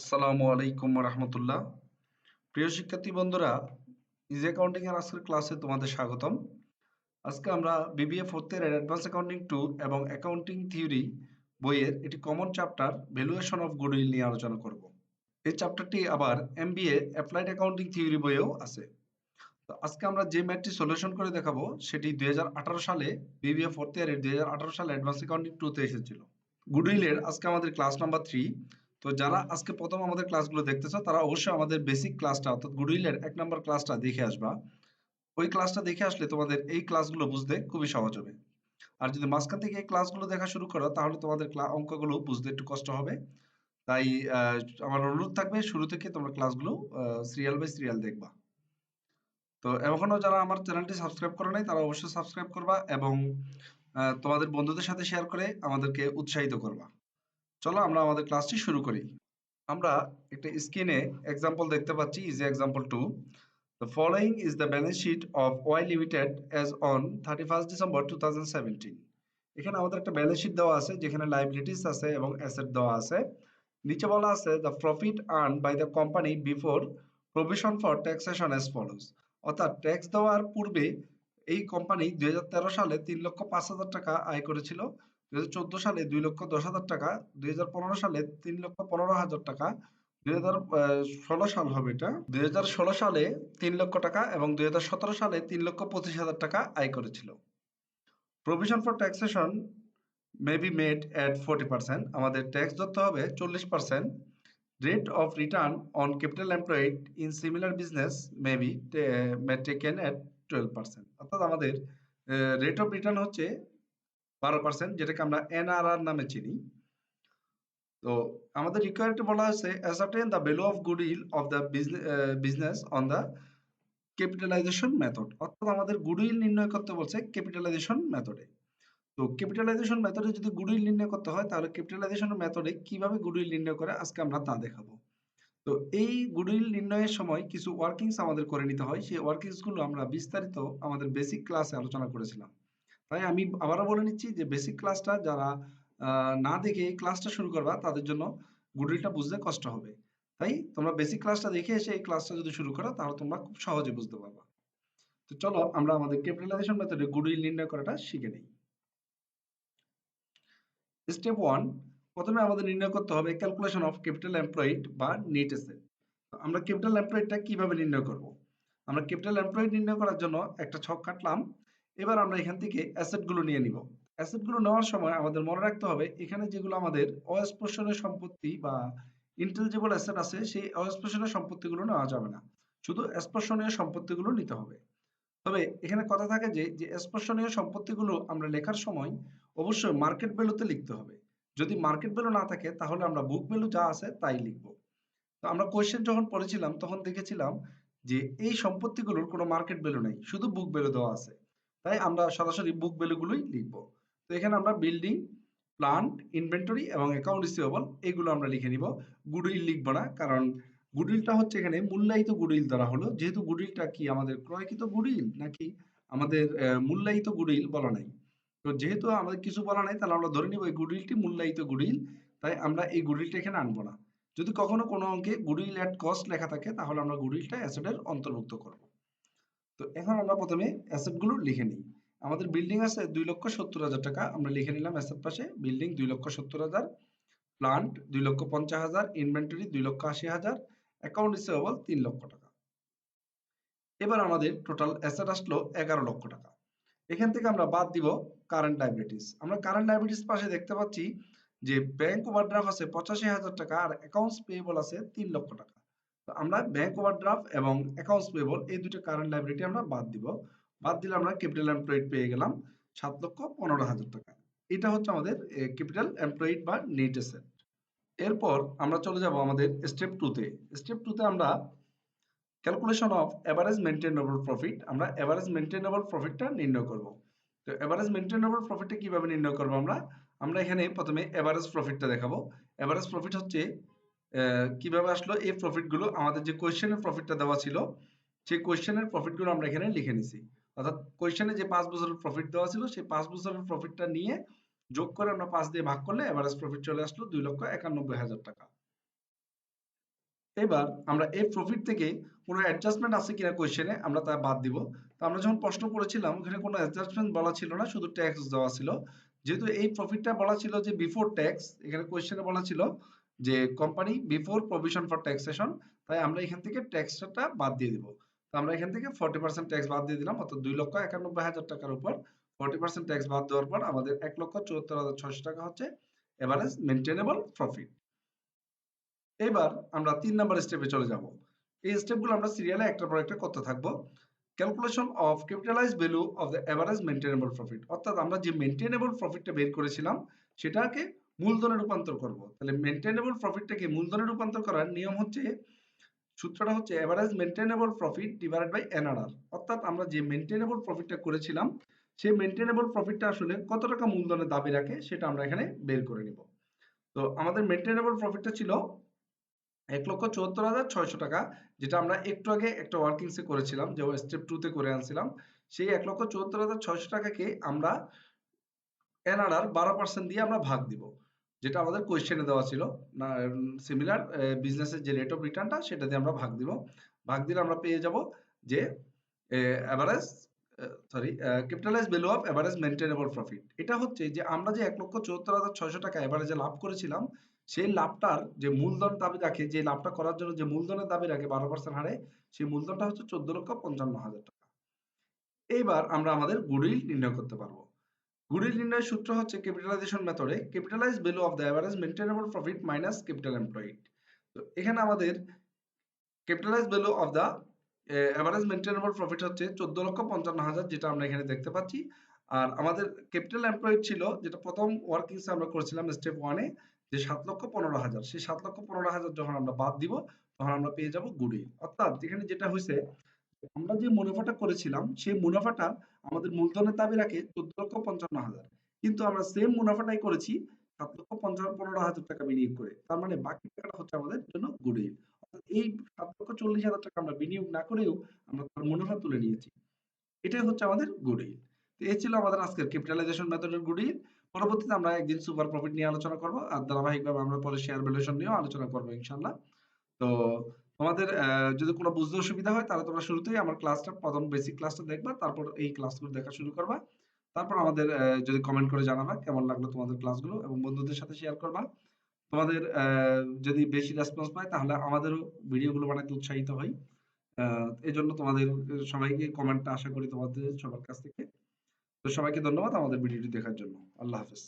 আসসালামু আলাইকুম রহমতুল্লাহ। প্রিয় শিক্ষার্থী বন্ধুরা ইজি অ্যাকাউন্টিং এর আজকের ক্লাসে তোমাদের স্বাগতম। আজকে আমরা BBA fourth year advance accounting two এবং অ্যাকাউন্টিং থিওরি বইয়ের একটি common chapter valuation of goodwill নিয়ে আলোচনা করব। এই চ্যাপ্টারটি আবার এমবিএ অ্যাপ্লাইড অ্যাকাউন্টিং থিওরি বইয়েও আছে। তো আজকে আমরা যে ম্যাথটি সলিউশন করে দেখাবো, সেটি দুই হাজার আঠারো সালে বিবিএ ফোর্থ ইয়ারের দুই সালে অ্যাডভান্স অ্যাকাউন্টিং টুতে এসেছিল। গুডউইলের আজকে আমাদের ক্লাস নাম্বার থ্রি তো যারা আজকে প্রথম আমাদের ক্লাসগুলো দেখতেছো, তারা অবশ্যই আমাদের বেসিক ক্লাসটা অর্থাৎ গুডউইলের এক নম্বর ক্লাসটা দেখে আসবা। ওই ক্লাসটা দেখে আসলে তোমাদের এই ক্লাসগুলো বুঝতে খুবই সহজ হবে। আর যদি মাঝখান থেকে এই ক্লাসগুলো দেখা শুরু করো, তাহলে তোমাদের অঙ্কগুলো বুঝতে একটু কষ্ট হবে। তাই আমার অনুরোধ থাকবে শুরু থেকে তোমরা ক্লাসগুলো সিরিয়াল বাই সিরিয়াল দেখবা। তো এখনও যারা আমার চ্যানেলটি সাবস্ক্রাইব করে নাই, তারা অবশ্যই সাবস্ক্রাইব করবা এবং তোমাদের বন্ধুদের সাথে শেয়ার করে আমাদেরকে উৎসাহিত করবা। চলো আমরা আমাদের ক্লাসটি শুরু করি। আমরা একটা স্ক্রিনে এক্সাম্পল দেখতে পাচ্ছি is example two The following is the balance sheet of oil limited as on 31st December 2017. এখানে আমাদের একটা ব্যালেন্স শিট দেওয়া আছে, যেখানে লাইবিলিটিস আছে এবং অ্যাসেট দেওয়া আছে। নিচে বলা আছে the profit earn by the company before provision for taxation as follows অর্থাৎ ট্যাক্স দেওয়ার পূর্বে এই কোম্পানি দুই হাজার তেরো সালে তিন লক্ষ পাঁচ হাজার টাকা আয় করেছিল। দুই সালে দুই লক্ষ দশ হাজার টাকা দু হাজার পনেরো সালে তিন লক্ষ পনেরো হাজার টাকা দু হাজার ষোলো সাল হবে এটা। দু হাজার ষোলো সালে তিন লক্ষ টাকা এবং দু হাজার সতেরো সালে তিন লক্ষ পঁচিশ হাজার টাকা আয় করেছিল। Provision for taxation may be made at forty percent আমাদের ট্যাক্স ধরতে হবে চল্লিশ percent rate of return on capital employed in similar business may be may taken at twelve percent অর্থাৎ আমাদের রেট অফ রিটার্ন হচ্ছে বারো পার্সেন্ট যেটাকে আমরা এনআরআর নামে চিনি। তো আমাদের রিকোয়ারমেন্টে বলা হয়েছে ascertain the value of good goodwill of the business on the capitalization method অর্থাৎ আমাদের গুডউইল নির্ণয় করতে বলছে ক্যাপিটালাইজেশন মেথডে তো ক্যাপিটালাইজেশন মেথডে যদি গুডউইল নির্ণয় করতে হয়, তাহলে ক্যাপিটালাইজেশন মেথডে কীভাবে গুডউইল নির্ণয় করে, আজকে আমরা তা দেখাবো। তো এই গুডউইল নির্ণয়ের সময় কিছু ওয়ার্কিংস আমাদের করে নিতে হয়। সেই ওয়ার্কিংসগুলো আমরা বিস্তারিত আমাদের বেসিক ক্লাসে আলোচনা করেছিলাম। তাই আমি আবারও বলে নিচ্ছি যে বেসিক ক্লাসটা যারা না দেখে এই ক্লাসটা শুরু করবা, তাদের জন্য গুডউইলটা বুঝতে কষ্ট হবে। তাই তোমরা বেসিক ক্লাসটা দেখে এসে এই ক্লাসটা যদি শুরু করো, তাহলে তোমরা খুব সহজে বুঝতে পারবা। তো চলো আমরা আমাদের ক্যাপিটালাইজেশন মেথডে গুডউইল নির্ণয় করাটা শিখে নেই। স্টেপ ওয়ান প্রথমে আমাদের নির্ণয় করতে হবে ক্যালকুলেশন অফ ক্যাপিটাল এমপ্লয়েড বা নেট এসেট আমরা ক্যাপিটাল এমপ্লয়েডটা কীভাবে নির্ণয় করব? আমরা ক্যাপিটাল এমপ্লয়েড নির্ণয় করার জন্য একটা ছক কাটলাম। এবার আমরা এখান থেকে অ্যাসেটগুলো নিয়ে নিব। অ্যাসেটগুলো নেওয়ার সময় আমাদের মনে রাখতে হবে, এখানে যেগুলো আমাদের অস্পর্শনীয় সম্পত্তি বা ইন্টেলিজিবল অ্যাসেট আছে, সেই অস্পর্শনীয় সম্পত্তিগুলো নেওয়া যাবে না। শুধু স্পর্শনীয় সম্পত্তিগুলো নিতে হবে। তবে এখানে কথা থাকে যে যে স্পর্শনীয় সম্পত্তিগুলো আমরা লেখার সময় অবশ্যই মার্কেট ভ্যালুতে লিখতে হবে। যদি মার্কেট ভ্যালু না থাকে, তাহলে আমরা বুক ভ্যালু যা আছে তাই লিখব। তো আমরা কোয়েশ্চেন যখন পড়েছিলাম, তখন দেখেছিলাম যে, এই সম্পত্তিগুলোর কোনো মার্কেট ভ্যালু নেই, শুধু বুক ভ্যালু দেওয়া আছে। তাই আমরা সরাসরি বুক ভ্যালুগুলোই লিখব। তো এখানে আমরা বিল্ডিং প্লান্ট ইনভেন্টরি এবং অ্যাকাউন্ট রিসিভেবল এগুলো আমরা লিখে নিব। গুডউইল লিখব না, কারণ গুডউইলটা হচ্ছে এখানে মূল্যায়িত গুডউইল ধরা হলো। যেহেতু গুডউইলটা কি আমাদের ক্রয়কৃত গুডউইল নাকি আমাদের মূল্যায়িত গুডউইল বলা নাই। তো যেহেতু আমাদের কিছু বলা নাই, তাহলে আমরা ধরে নিব এই গুডউইলটি মূল্যায়িত গুডউইল তাই আমরা এই গুডউইলটা এখানে আনব না। যদি কখনো কোনো অঙ্কে গুডউইল অ্যাট কস্ট লেখা থাকে, তাহলে আমরা গুডউইলটা অ্যাসেটের অন্তর্ভুক্ত করব। তো এখন আমরা প্রথমে অ্যাসেটগুলো লিখে নিই। আমাদের বিল্ডিং আছে দুই লক্ষ সত্তর হাজার টাকা, আমরা লিখে নিলাম অ্যাসেট পাশে। বিল্ডিং দুই লক্ষ সত্তর হাজার প্লান্ট দুই লক্ষ পঞ্চাশ হাজার ইনভেন্টরি দুই লক্ষ আশি হাজার অ্যাকাউন্ট রিসিভেবল তিন লক্ষ টাকা। এবার আমাদের টোটাল অ্যাসেট আসলো এগারো লক্ষ টাকা। এখান থেকে আমরা বাদ দিব কারেন্ট লাইবিলিটিস আমরা কারেন্ট লাইবিলিটিস পাশে দেখতে পাচ্ছি যে ব্যাংক ওভারড্রাফট আছে পঁচাশি হাজার টাকা আর অ্যাকাউন্টস পেয়েবল আছে তিন লক্ষ টাকা। আমরা ব্যাংক ওভারড্রাফট এবং অ্যাকাউন্টস পেয়েবল এই দুটো কারেন্ট লাইবিলিটি আমরা বাদ দিব। বাদ দিলে আমরা ক্যাপিটাল এমপ্লয়েড পেয়ে গেলাম সাত লক্ষ পনেরো হাজার টাকা। এটা হচ্ছে আমাদের ক্যাপিটাল এমপ্লয়েড বা নেট অ্যাসেট এরপর আমরা চলে যাব আমাদের স্টেপ টুতে স্টেপ টুতে আমরা calculation of average maintainable profit আমরা এভারেজ মেনটেনেবল প্রফিটটা নির্ণয় করব। তো এভারেজ মেনটেনেবল প্রফিটটা কীভাবে নির্ণয় করব আমরা? আমরা এখানে প্রথমে এভারেজ প্রফিটটা দেখাবো। এভারেজ প্রফিট হচ্ছে কীভাবে আসলো? এই প্রফিটগুলো আমাদের যে কোয়েশ্চেনের প্রফিটটা দেওয়া ছিল, সেই কোয়েশ্চেনের প্রফিটগুলো আমরা এখানে লিখে নিছি। অর্থাৎ কোয়েশ্চেনে যে পাঁচ বছরের প্রফিট দেওয়া ছিল, সেই পাঁচ বছরের প্রফিটটা নিয়ে যোগ করে আমরা পাঁচ দিয়ে ভাগ করলে এভারেজ প্রফিট চলে আসলো দুই লক্ষ একানব্বই হাজার টাকা। এবার আমরা এই প্রফিট থেকে কোনো অ্যাডজাস্টমেন্ট আছে কিনা কোয়েশ্চেনে আমরা তা বাদ দিব। তো আমরা যখন প্রশ্ন করেছিলাম, ওখানে কোনো অ্যাডজাস্টমেন্ট বলা ছিল না, শুধু ট্যাক্স দেওয়া ছিল। যেহেতু এই প্রফিটটা বলা ছিল যে বিফোর ট্যাক্স এখানে কোয়েশ্চেনে বলা ছিল যে company before provision for taxation তাই আমরা এখান থেকে ট্যাক্সটা বাদ দিয়ে দিব। তো আমরা এখান থেকে ফর্টি পার্সেন্ট ট্যাক্স বাদ দিয়ে দিলাম, অর্থাৎ দুই লক্ষ একানব্বই হাজার টাকার উপর। ফর্টি পার্সেন্ট ট্যাক্স বাদ দেওয়ার পর আমাদের এক লক্ষ চুয়াত্তর হাজার ছয়শো টাকা হচ্ছে এভারেজ মেনটেনেবল প্রফিট এবার আমরা তিন নাম্বার স্টেপে চলে যাব। এই স্টেপগুলো আমরা সিরিয়ালে একটার পর একটা করতে থাকব। Calculation of capitalize value of the average maintainable profit অর্থাৎ আমরা যে মেনটেনেবল প্রফিটটা বের করেছিলাম, সেটাকে মূলধনে রূপান্তর করব। তাহলে মেনটেনেবল প্রফিটটাকে মূলধনে রূপান্তর করার নিয়ম হচ্ছে, সূত্রটা হচ্ছে average maintainable profit divided by NRR অর্থাৎ আমরা যে মেনটেনেবল প্রফিটটা করেছিলাম, সেই মেনটেনেবল প্রফিটটা আসলে কত টাকা মূলধনে দাবি রাখে সেটা আমরা এখানে বের করে নিব। তো আমাদের মেনটেনেবল প্রফিটটা ছিল এক লক্ষ চুয়াত্তর হাজার ছয়শো টাকা, যেটা আমরা একটু আগে একটা ওয়ার্কিংসে করেছিলাম, যে স্টেপ টু তে করে আনছিলাম। সেই এক লক্ষ চুয়াত্তর হাজার ছয়শো টাকাকে আমরা এনআরআর বারো পার্সেন্ট দিয়ে আমরা ভাগ দিব। যেটা আমাদের কোয়েশ্চেনে দেওয়া ছিল সিমিলার বিজনেসের যে রেট অফ রিটার্নটা সেটা দিয়ে আমরা ভাগ দিব। ভাগ দিলে আমরা পেয়ে যাব যে average sorry capitalize value of average maintainable profit এটা হচ্ছে যে, আমরা যে এক লক্ষ চুয়াত্তর হাজার ছয়শো টাকা এভারেজে লাভ করেছিলাম, সেই লাভটার যে মূলধন দাবি রাখে, যে লাভটা করার জন্য যে মূলধনের দাবি রাখে বারো পার্সেন্ট হারে, সেই মূলধনটা হচ্ছে চোদ্দ লক্ষ পঞ্চান্ন হাজার টাকা। এইবার আমরা আমাদের গুডউইল নির্ণয় করতে পারব। গুডউইল নির্ণয়ের সূত্র হচ্ছে ক্যাপিটালাইজেশন মেথডে capitalize value of the average maintainable profit minus capital employed তো এখানে আমাদের capitalize value of the average maintainable profit হচ্ছে চোদ্দ লক্ষ পঞ্চান্ন হাজার, যেটা আমরা এখানে দেখতে পাচ্ছি। আর আমাদের ক্যাপিটাল এমপ্লয়েড ছিল, যেটা প্রথম ওয়ার্কিংস আমরা করেছিলাম স্টেপ ওয়ানে যে সাত লক্ষ পনেরো হাজার। সেই সাত লক্ষ পনেরো হাজার যখন আমরা বাদ দিব, তখন আমরা পেয়ে যাব গুডউইল। অর্থাৎ এখানে যেটা হয়েছে আমরা যে মুনাফাটা করেছিলাম, সেই মুনাফাটা আমাদের মূলধনের দাবি রাখে চোদ্দ লক্ষ পঞ্চান্ন হাজার। কিন্তু আমরা সেম মুনাফাটাই করেছি সাত লক্ষ পঞ্চান্ন, পনেরো হাজার টাকা বিনিয়োগ করে। তার মানে বাকি টাকাটা হচ্ছে আমাদের জন্য গুডউইল এই সাত লক্ষ চল্লিশ হাজার টাকা আমরা বিনিয়োগ না করেও আমরা তার মুনাফা তুলে নিয়েছি। এটাই হচ্ছে আমাদের গুডউইল তো এই ছিল আমাদের আজকের ক্যাপিটালাইজেশন মেথডের গুডউইল পরবর্তীতে আমরা একদিন সুপার প্রফিট নিয়ে আলোচনা করব। আর ধারাবাহিকভাবে আমরা পরে শেয়ার ভ্যালুয়েশন নিয়েও আলোচনা করব ইনশাল্লাহ তো তোমাদের যদি কোনো বুঝতে অসুবিধা হয়, তাহলে তোমরা শুরুতেই আমার ক্লাসটা প্রথম বেসিক ক্লাসটা দেখবা, তারপর এই ক্লাসগুলো দেখা শুরু করবা। তারপর আমাদের যদি কমেন্ট করে জানাবা কেমন লাগল তোমাদের ক্লাসগুলো এবং বন্ধুদের সাথে শেয়ার করবা। তোমাদের যদি বেশি রেসপন্স পাই তাহলে আমাদেরও ভিডিওগুলো বানাতে উৎসাহিত হই। এই জন্য তোমাদের, সবাইকে কমেন্টটা আশা করি তোমাদের সবার কাছ থেকে। তো সবাইকে ধন্যবাদ আমাদের ভিডিওটি দেখার জন্য। আল্লাহ হাফেজ।